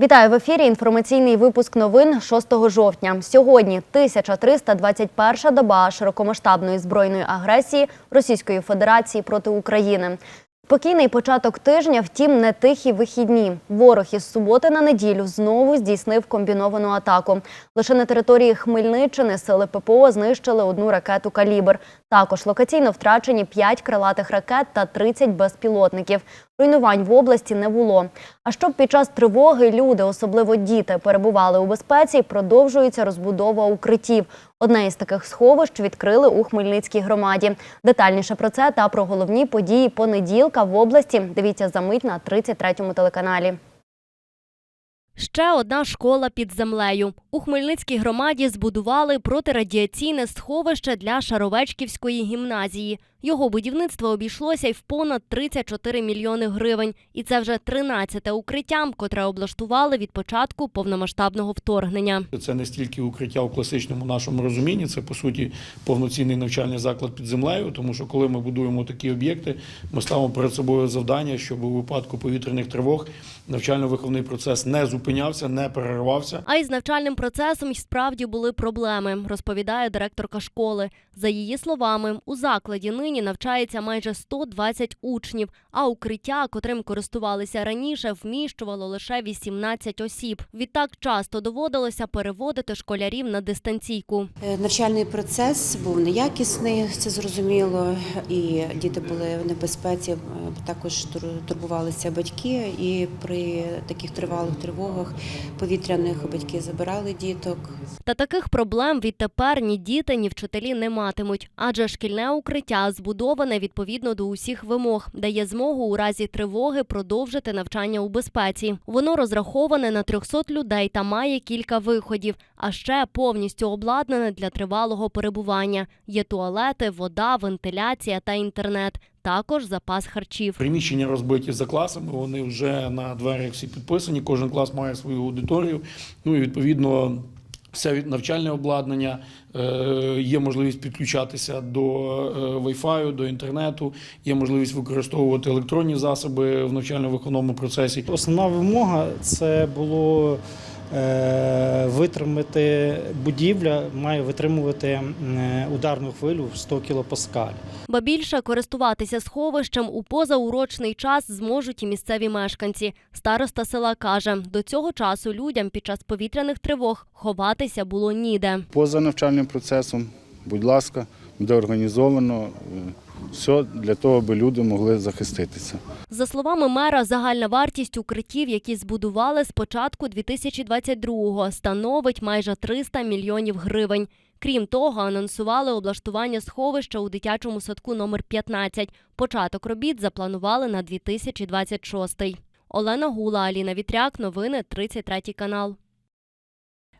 Вітаю в ефірі. Інформаційний випуск новин 6 жовтня. Сьогодні 1321 доба широкомасштабної збройної агресії Російської Федерації проти України. Спокійний початок тижня, втім, не тихі вихідні. Ворог із суботи на неділю знову здійснив комбіновану атаку. Лише на території Хмельниччини сили ППО знищили одну ракету «Калібр». Також локаційно втрачені 5 крилатих ракет та 30 безпілотників. Руйнувань в області не було. А щоб під час тривоги люди, особливо діти, перебували у безпеці, продовжується розбудова укриттів. Одне із таких сховищ відкрили у Хмельницькій громаді. Детальніше про це та про головні події понеділка в області. Дивіться за мить на 33-му телеканалі. Ще одна школа під землею. У Хмельницькій громаді збудували протирадіаційне сховище для Шаровечківської гімназії. Його будівництво обійшлося й в понад 34 мільйони гривень. І це вже 13-те укриття, котре облаштували від початку повномасштабного вторгнення. Це не стільки укриття у класичному нашому розумінні, це по суті повноцінний навчальний заклад під землею. Тому що коли ми будуємо такі об'єкти, ми ставимо перед собою завдання, щоб у випадку повітряних тривог навчально-виховний процес не зупинявся, не перервався. А із навчальним процесом й справді були проблеми, розповідає директорка школи. За її словами, у закладі нині навчається майже 120 учнів, а укриття, котрим користувалися раніше, вміщувало лише 18 осіб. Відтак часто доводилося переводити школярів на дистанційку. Е, Навчальний процес був неякісний, це зрозуміло, і діти були в небезпеці. е, Також тур- турбувалися батьки, і при таких тривалих тривогах повітряних батьки забирали діток. Та таких проблем відтепер ні діти, ні вчителі не матимуть, адже шкільне укриття збудоване відповідно до усіх вимог, дає змогу у разі тривоги продовжити навчання у безпеці. Воно розраховане на 300 людей та має кілька виходів, а ще повністю обладнане для тривалого перебування. Є туалети, вода, вентиляція та інтернет. Також запас харчів. Приміщення розбиті за класами. Вони вже на дверях всі підписані. Кожен клас має свою аудиторію. Ну і відповідно. Все навчальне обладнання, е, є можливість підключатися до е, Wi-Fi, до інтернету, є можливість використовувати електронні засоби в навчально-виховному процесі. Основна вимога це було витримати будівля, має витримувати е, ударну хвилю в 100 кілопаскаль. Ба більше користуватися сховищем у позаурочний час зможуть і місцеві мешканці. Староста села каже, до цього часу людям під час повітряних тривог ховатися було ніде. поза навчальним процесом, будь ласка, буде організовано е, все для того, аби люди могли захиститися. За словами мера, загальна вартість укриттів, які збудували з початку 2022-го, становить майже 300 мільйонів гривень. Крім того, анонсували облаштування сховища у дитячому садку номер 15. Початок робіт запланували на 2026. Олена Гула, Аліна Вітряк. Новини 33 канал.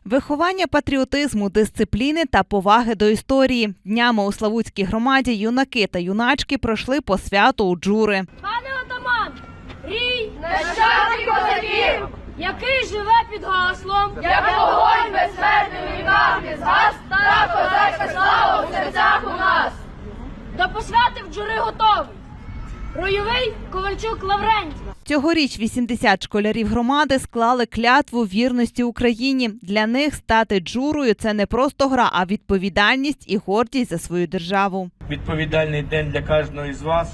Виховання патріотизму, дисципліни та поваги до історії. Днями у Славутській громаді юнаки та юначки пройшли по святу у джури. Пане отаман, рій нащадки козаків, який живе під гаслом, як вогонь безсмертний віках не згас, та козацька слава у серцях у нас. До посвяти в джури готовий. Ройовий Ковальчук Лаврентій. Цьогоріч 80 школярів громади склали клятву вірності Україні. Для них стати джурою це не просто гра, а відповідальність і гордість за свою державу. відповідальний день для кожного із вас,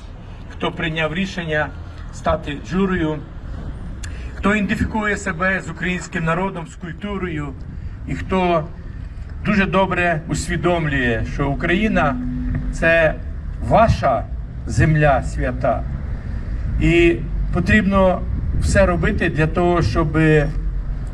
хто прийняв рішення стати джурою, хто ідентифікує себе з українським народом, з культурою, і хто дуже добре усвідомлює, що Україна це ваша земля свята. І потрібно все робити для того, щоб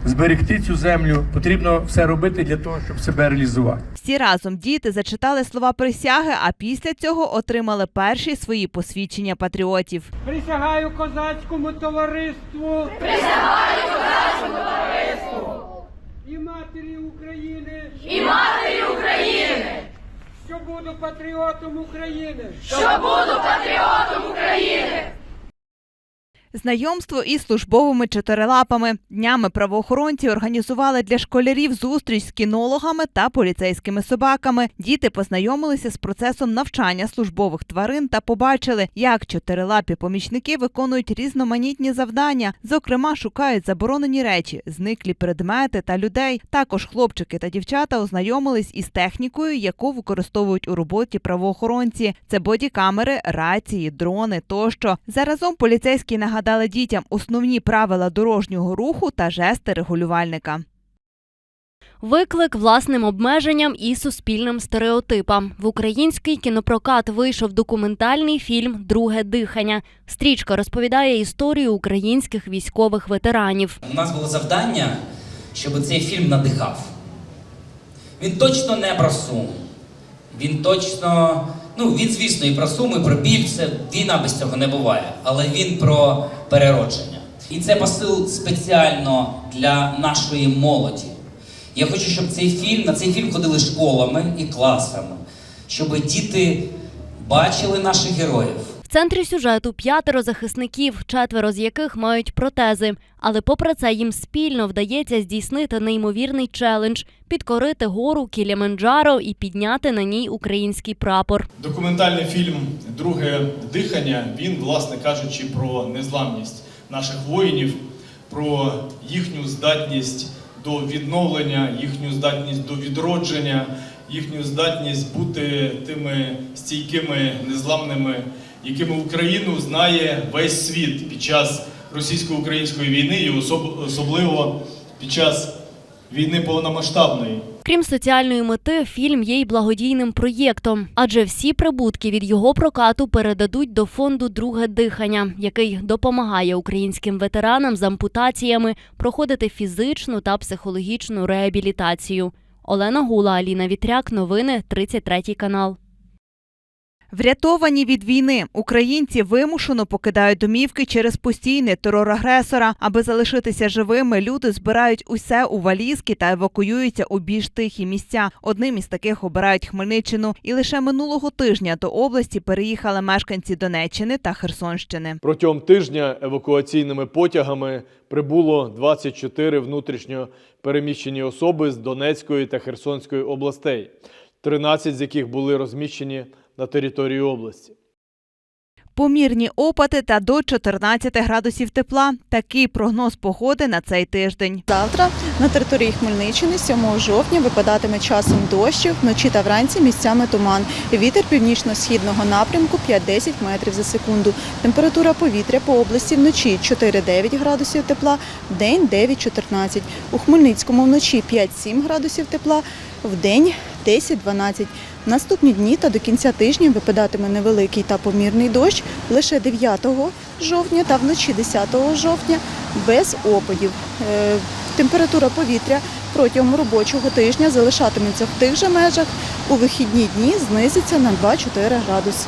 зберегти цю землю. Потрібно все робити для того, щоб себе реалізувати. Всі разом діти зачитали слова присяги, а після цього отримали перші свої посвідчення патріотів. Присягаю козацькому товариству. Присягаю козацькому товариству. І матері України. І матері України. Що буду патріотом України. Знайомство із службовими чотирилапами. Днями правоохоронці організували для школярів зустріч з кінологами та поліцейськими собаками. Діти познайомилися з процесом навчання службових тварин та побачили, як чотирилапі помічники виконують різноманітні завдання. Зокрема, шукають заборонені речі, зниклі предмети та людей. Також хлопчики та дівчата ознайомились із технікою, яку використовують у роботі правоохоронці. Це бодікамери, рації, дрони тощо. Заразом поліцейські нагадали дітям основні правила дорожнього руху та жести регулювальника. Виклик власним обмеженням і суспільним стереотипам. В український кінопрокат вийшов документальний фільм Друге дихання. Стрічка розповідає історію українських військових ветеранів. У нас було завдання, щоб цей фільм надихав. Він точно не про сум. Він точно, ну він, звісно, і про суми, про біль. Це війна без цього не буває. Але він про переродження. І це посил спеціально для нашої молоді. Я хочу, щоб цей фільм, на цей фільм ходили школами і класами, щоб діти бачили наших героїв. Центрі сюжету п'ятеро захисників, четверо з яких мають протези. Але попри це їм спільно вдається здійснити неймовірний челендж підкорити гору Кіліманджаро і підняти на ній український прапор. Документальний фільм Друге дихання він, власне кажучи, про незламність наших воїнів, про їхню здатність до відновлення, їхню здатність до відродження, їхню здатність бути тими стійкими, незламними, якими Україну знає весь світ під час російсько-української війни і особ- особливо під час війни повномасштабної. Крім соціальної мети, фільм є й благодійним проєктом, адже всі прибутки від його прокату передадуть до фонду Друге дихання, який допомагає українським ветеранам з ампутаціями проходити фізичну та психологічну реабілітацію. Олена Гула, Аліна Вітряк, новини 33 канал. Врятовані від війни українці вимушено покидають домівки через постійний терор агресора. Аби залишитися живими, люди збирають усе у валізки та евакуюються у більш тихі місця. Одним із таких обирають Хмельниччину. І лише минулого тижня до області переїхали мешканці Донеччини та Херсонщини. Протягом тижня евакуаційними потягами прибуло 24 внутрішньо переміщені особи з Донецької та Херсонської областей, 13 з яких були розміщені на території області. Помірні опади та до 14 градусів тепла. Такий прогноз погоди на цей тиждень. Завтра на території Хмельниччини 7 жовтня випадатиме часом дощів, вночі та вранці місцями туман. Вітер північно-східного напрямку 5-10 метрів за секунду. Температура повітря по області вночі 4-9 градусів тепла, вдень 9-14. У Хмельницькому вночі 5-7 градусів тепла, вдень 10-12. В Наступні дні та до кінця тижня випадатиме невеликий та помірний дощ лише 9 жовтня та вночі 10 жовтня без опадів. Температура повітря протягом робочого тижня залишатиметься в тих же межах. У вихідні дні знизиться на 2-4 градуси.